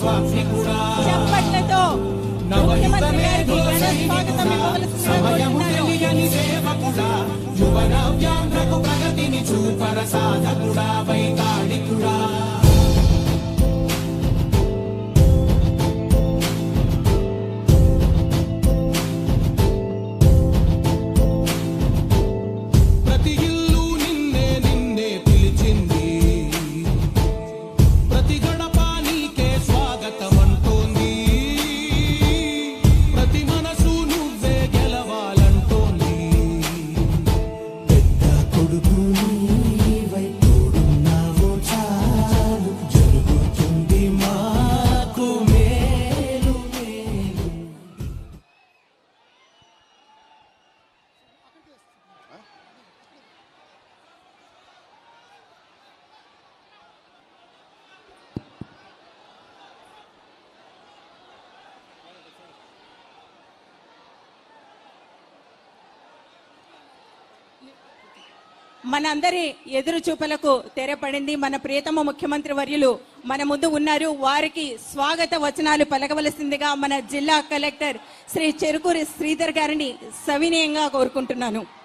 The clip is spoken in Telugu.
స్వామికుడా చప్పట్లతో. ముఖ్యమంత్రి గారికి ఘన స్వాగతం ఇవ్వవలసిందిగా సమయము కోరుతున్నాను. తెలియని సేవకుడా. యువ నవ్యాంధ్రకు ప్రగతిని చూపర సాధకుడా. Hum. మనందరి ఎదురు చూపులకు తెరపడింది మన ప్రియతమ ముఖ్యమంత్రి వర్యులు. మన ముందు ఉన్నారు వారికి స్వాగత వచనాలు పలకవలసిందిగా మన జిల్లా కలెక్టర్ శ్రీ చెరుకూరి శ్రీధర్ గారిని సవినయంగా కోరుకుంటున్నాను.